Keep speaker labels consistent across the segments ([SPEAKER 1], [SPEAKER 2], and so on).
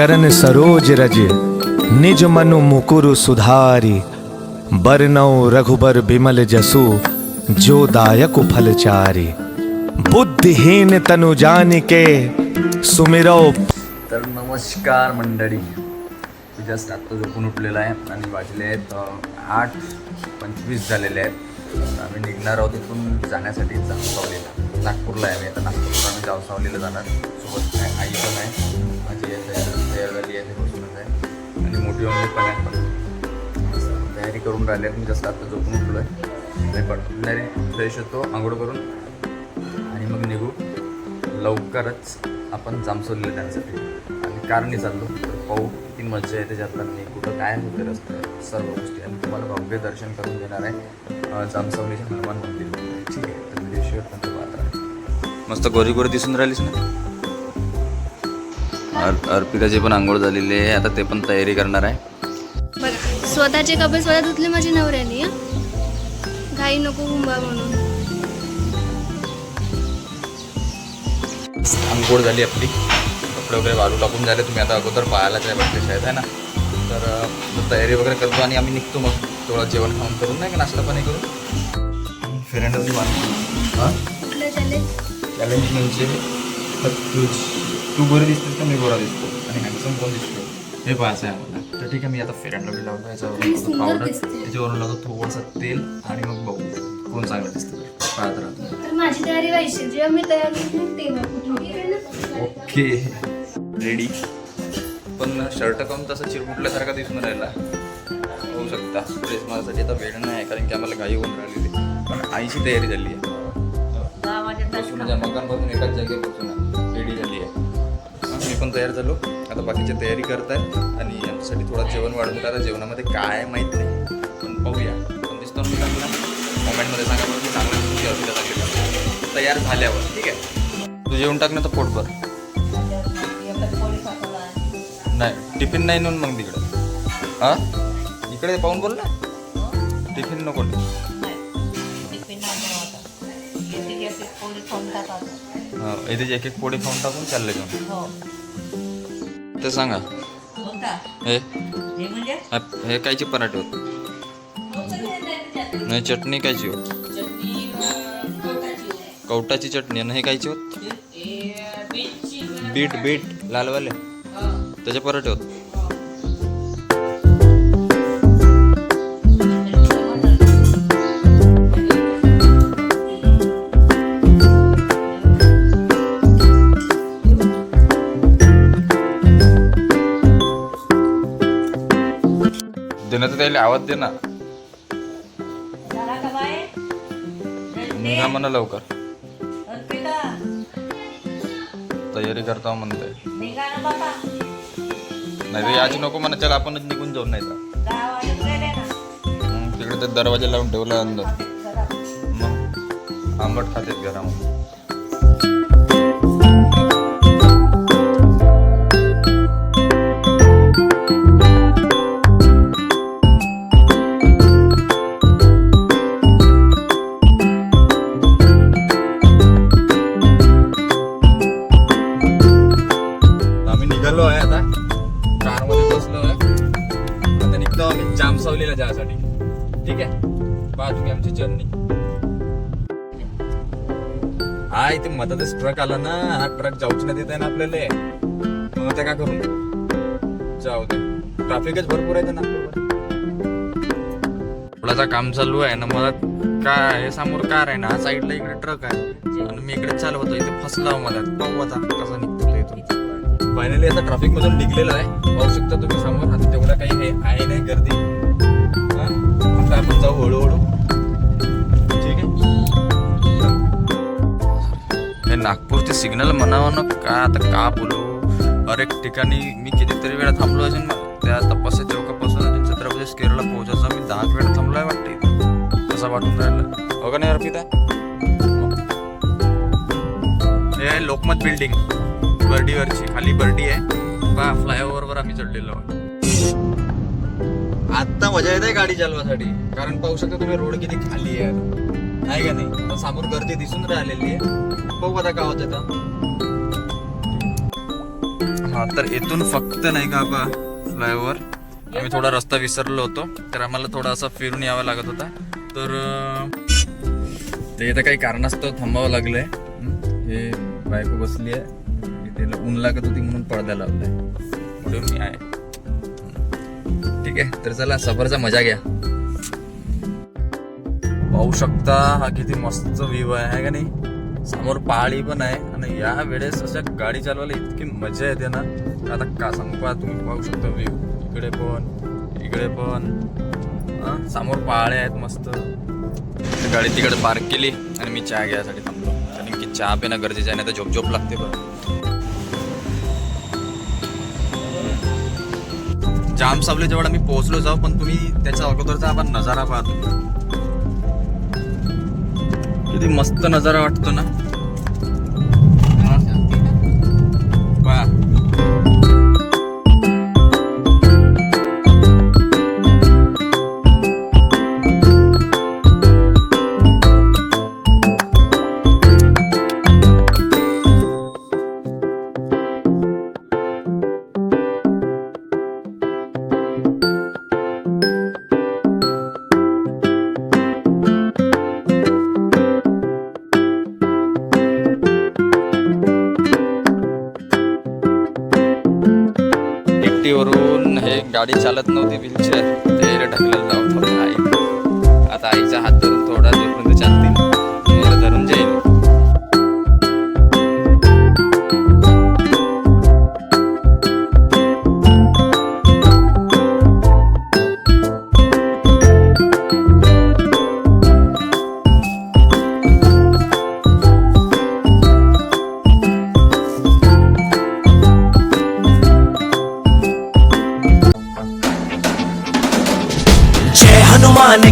[SPEAKER 1] श्री चरण सरोज रज। निज मनु मुकुर सुधारी। बरनौ रघुबर बिमल जसु जो दायक फलचारी बुद्धिहीन तनु जानिके सुमिरो।
[SPEAKER 2] तर नमस्कार मंडळी। जस्ट आत्ता झोपून उठलेला आहे आणि वाजले आहेत आठ पंचवीस झालेले आहेत. आम्ही निघणार आहोत इथून जाण्यासाठी जावसावलीला. नागपूरला आहे आम्ही आता नागपूरला आम्ही जावसावलीला जाणार. सोबत आई पण आहे. माझी आहे तयार झाली आहे ते बसूनच आहे आणि मोठी मम्मी पण आहे. पण तयारी करून राहिली आहे जसं आता झोपून उठलो आहे नाही पण. तयारी फ्रेश होतो आंघोळ करून. आणि मग निघू. लवकरच आपण जामसोलीला जाण्यासाठी आणि कारणी चाललो. तर पाहू किती मजा येते जाताना. कुठं काय होते रस्त्यावर सर्व गोष्टी. आणि तुम्हाला भव्य दर्शन करून देणार आहे अं, जामसवलीच्या हनुमान मंदिर. ठीक आहे. तर मस्त गोरी गोरी दिसून राहिलीस ना? अर अर्पिताची पण आंघोळ झालेली आहे. आता ते पण तयारी करणार आहे.
[SPEAKER 3] बघा स्वतःचे कपडे स्वतः धुतले माझी नवऱ्याने? हं? घाई नको हुंबा म्हणून.
[SPEAKER 2] आंघोळ झाली आपली. कपडे वगैरे वाळू लागून झाले. तुम्ही आता अगोदर पाहायलाच आहे वाटते शाळेत आहे ना? तर तयारी वगैरे करतो आणि आम्ही निघतो मग. थोडं जेवण खाऊन करून नाही का? नाश्ता पाणी करून. बांधतो हां? चॅलेंज म्हणजे तू गोरी दिसतेस का मी गोरा दिसतो? आणि हँडसम कोण दिसतो? हे पाहायचं आहे आम्हाला तर ठीक आहे मी आता फिरंडवली लावतो याच्यावरून
[SPEAKER 3] किती
[SPEAKER 2] थोडं
[SPEAKER 3] सुंदर
[SPEAKER 2] पावडर. त्याच्यावरून लावतो थोडंसं तेल आणि मग बघू कोण चांगलं दिसतं ते. पाहत राहतो
[SPEAKER 3] माझी तयारी व्हायची जेव्हा मी तयार
[SPEAKER 2] ओके. रेडी पण शर्ट काऊन तसं चिरमुटल्यासारखा दिसून राहिला? होऊ शकता. ड्रेस माझ्यासाठी आता वेळ नाही आहे कारण की आम्हाला घाई होऊन राहिलेली पण आईची तयारी झाली आहे. बसून मकानपासून एकाच जागेवर बसून रेडी झाली आहे. पण तयार झालो. आता बाकीची तयारी करत आहेत आणि आमच्यासाठी थोडं जेवण वाढून आता जेवणामध्ये काय आहे माहीत नाही. पण पाहूया. पण दिसतो मी चांगला कॉमेंटमध्ये सांगा बरं मी चांगला की अजून चांगली. तयार झाल्यावर ठीक आहे? तू जेवण टाक ना तर पोटभर नाही टिफिन नाही नेऊन मग तिकडे. हां? इकडे पाहून बोल ना. टिफिन नको हां इथे एक एक पोळी खाऊन टाकून चालले जाऊन ते सांगा. हे? हे कायचे पराठे होत? नाही चटणी कायची होत? कवटाची चटणी आणि हे कायची होत? बीट बीट लालवाले. त्याचे पराठे होत. त्याला आवाज दे ना. निघा म्हणा लवकर. तयारी करता म्हणते नाही तर याची नको म्हणा चल आपणच निघून जाऊन नाही तर. तिकडे ते दरवाजा लावून ठेवला अंदर. मग आंबट खातेत घरामध्ये. आता आम्ही जामसावलीला जायसाठी ठीक आहे? पहा तुम्ही आमची जर्नी हा इथे मधातच ट्रक आला ना. हा ट्रक जाऊच नाही देत आहे ना आपल्याला. मग ते काय करू? जाऊ दे. ट्रॅफिकच भरपूर आहे ना थोडासा काम चालू आहे ना मला काय हे समोर कार आहे ना. साईडला इकडे ट्रक आहे. आणि मी इकडे चालवतो इथे फसला मला पाहू आता कसा निघतो इथून फायनली आता ट्रॅफिक मधून निघलेलो आहे. पाहू शकता तुम्ही समोर आता तेवढं काही हे आहे नाही गर्दी. आता आपण जाऊ हळूहळू. ठीक आहे? हे नागपूरचे सिग्नल म्हणावं ना का आता का बोलू? हर ठिकाणी मी कितीतरी वेळा थांबलो असेल ना त्या तपासा चौकापासून छत्रपती केरळला पोहोचायचा मी दहा वेळा थांबलोय वाटते इथं तसा वाटून राहिला. हो का नाही अर्पिता? हे आहे लोकमत बिल्डिंग बर्डीवरची खाली बर्डी आहे. बा फ्लायओव्हरवर आम्ही चढलेलो आहोत. आत्ता मजा येते गाडी चालवासाठी. कारण पाहू शकता तुम्ही रोड किती खाली आहे. नाही का नाही? समोर गर्दी दिसून राहिलेली आहे. बघू आता काय होत हा हा तर इथून फक्त नाही का बा फ्लायओव्हर आम्ही थोडा रस्ता विसरलो होतो तर आम्हाला थोडा असा फिरून यावा लागत होता. तर ते इथं काही कारणास्तव थांबावं लागलंय. हे बायको बसली आहे. इथे ऊन लागत होती म्हणून पडदा लावलाय. म्हणून मी आहे. ठीक आहे तर चला सफरचा मजा घ्या. पाहू शकता हा किती मस्त व्ह्यू आहे का नाही? समोर पहाडी पण आहे आणि या वेळेस अशा गाडी चालवायला इतकी मजा येते ना आता का सांगू पहा तुम्ही पाहू शकता व्ह्यू इकडे पण इकडे पण. समोर पहाडे आहेत मस्त. गाडी तिकडे पार्क केली आणि मी चहा घ्यायसाठी थांबलो. कारण की चहा पिणं गरजेचं आहे नाही तर झोप झोप लागते बरं. जाम सावले जवळ आम्ही पोहोचलो जाऊ पण तुम्ही त्याच्या अगोदरचा आपण नजारा पाहतो. किती मस्त नजारा वाटतो ना. एक गाडी चालत नव्हती व्हीलचेअर ते ढकलेलं लावत आई आता आईचा हात धरून थोडा दूरपर्यंत चालतील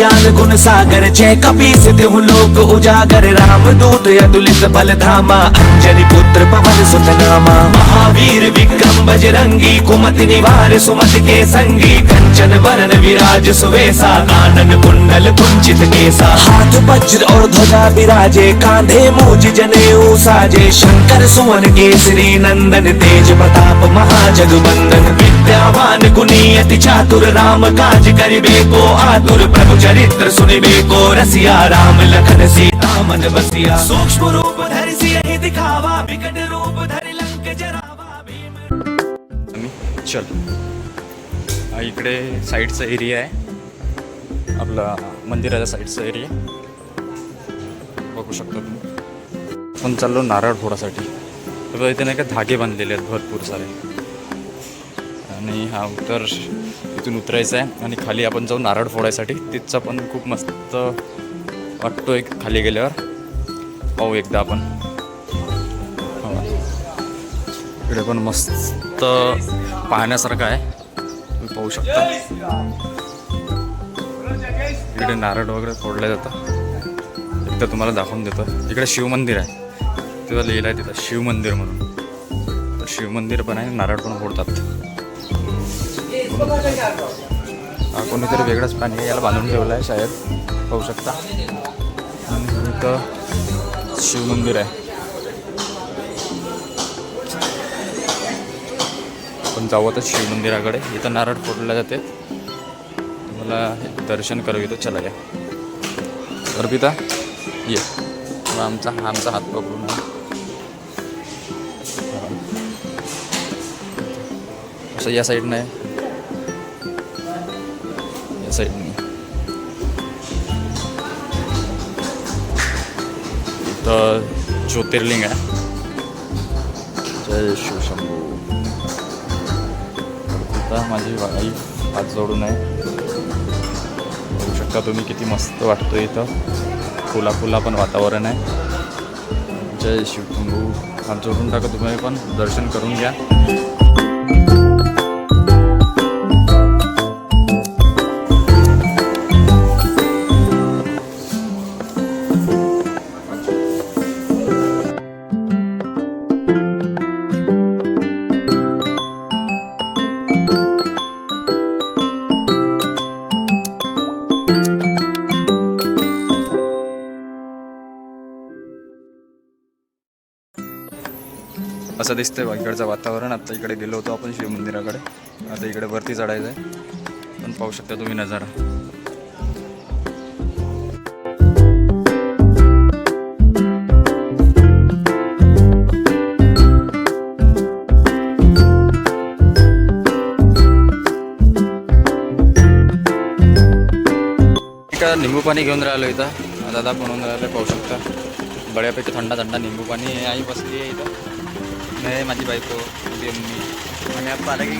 [SPEAKER 4] ज्ञान गुण सागर, जय कपीस तिहु लोक उजागर। राम दूत अतुलित बल धामा अंजनी पुत्र पवन सुत नामा। महावीर विक्रम बजरंगी, कुमति निवार सुमति के संगी। कंचन वरण विराज सुवेसा कानन कुंडल कुंचित केसा। हाथ वज्र और ध्वजा विराजे, कांधे मूज जनेऊ साजे शंकर सुवन केसरी नंदन तेज प्रताप महाजगवंदन विद्यावान गुणी अति चातुर, राम काज करिबे को आतुर प्रभु चरित्र सुनिबे को रसिया राम लखन सीता मन बसिया। सूक्ष्म रूप धरि सियहि दिखावा विकट रूप धरि लंक जरावा भीम।
[SPEAKER 2] चल। हा इकडे साईडचा एरिया आहे. आपला मंदिराच्या साईडचा एरिया बघू शकता तुम्ही. आपण चाललो नारळ फोडासाठी तर इथे नाही का धागे बांधलेले आहेत भरपूर सारे. आणि हा उतर इथून उतरायचं आहे आणि खाली आपण जाऊ नारळ फोडायसाठी. तिथचा पण खूप मस्त वाटतो एक खाली गेल्यावर. पाहू एकदा आपण. हो. इकडे पण मस्त पाहण्यासारखं आहे. तुम्ही पाहू शकता. इकडे नारळ वगैरे फोडले जातं एकदा तुम्हाला दाखवून देतो. इकडे शिवमंदिर आहे. तिथं लिहिलं आहे तिथं शिवमंदिर म्हणून. तर शिवमंदिर पण आहे नारळ पण फोडतात. हा कोणीतरी वेगळंच पाणी आहे याला बांधून ठेवलं आहे शाळेत पाहू शकता. आणि इथं शिवमंदिर आहे. आपण जाऊ आता शिवमंदिराकडे इथं नारळ फोडल्या जाते. तुम्हाला दर्शन करू इथं चला या. अर्पिता ये. मग आमचा हा आमचा हात पकडून आहे. असं या साईडनं आहे. साईडने इथं ज्योतिर्लिंग आहे जय शिवशंभू आता माझी वाईफ हात जोडून आहे बघू शकता तुम्ही किती मस्त वाटतो इथं फुला फुला पण वातावरण आहे जय शिवशंभू हात जोडून टाका तुम्ही पण दर्शन करून घ्या असं दिसतंय इकडचं वातावरण. आता इकडे गेलो होतो आपण शिव मंदिराकडे आता इकडे वरती चढायचं आहे पण पाहू शकता तुम्ही नजारा. निंबू पाणी घेऊन राहिलो इथं. दादा बनवून राहिले पाहू शकता. बऱ्यापैकी थंड थंडा निंबू पाणी आई बसली आहे इथं. नाही माझी बायको माझी मम्मी आणि आपण आला की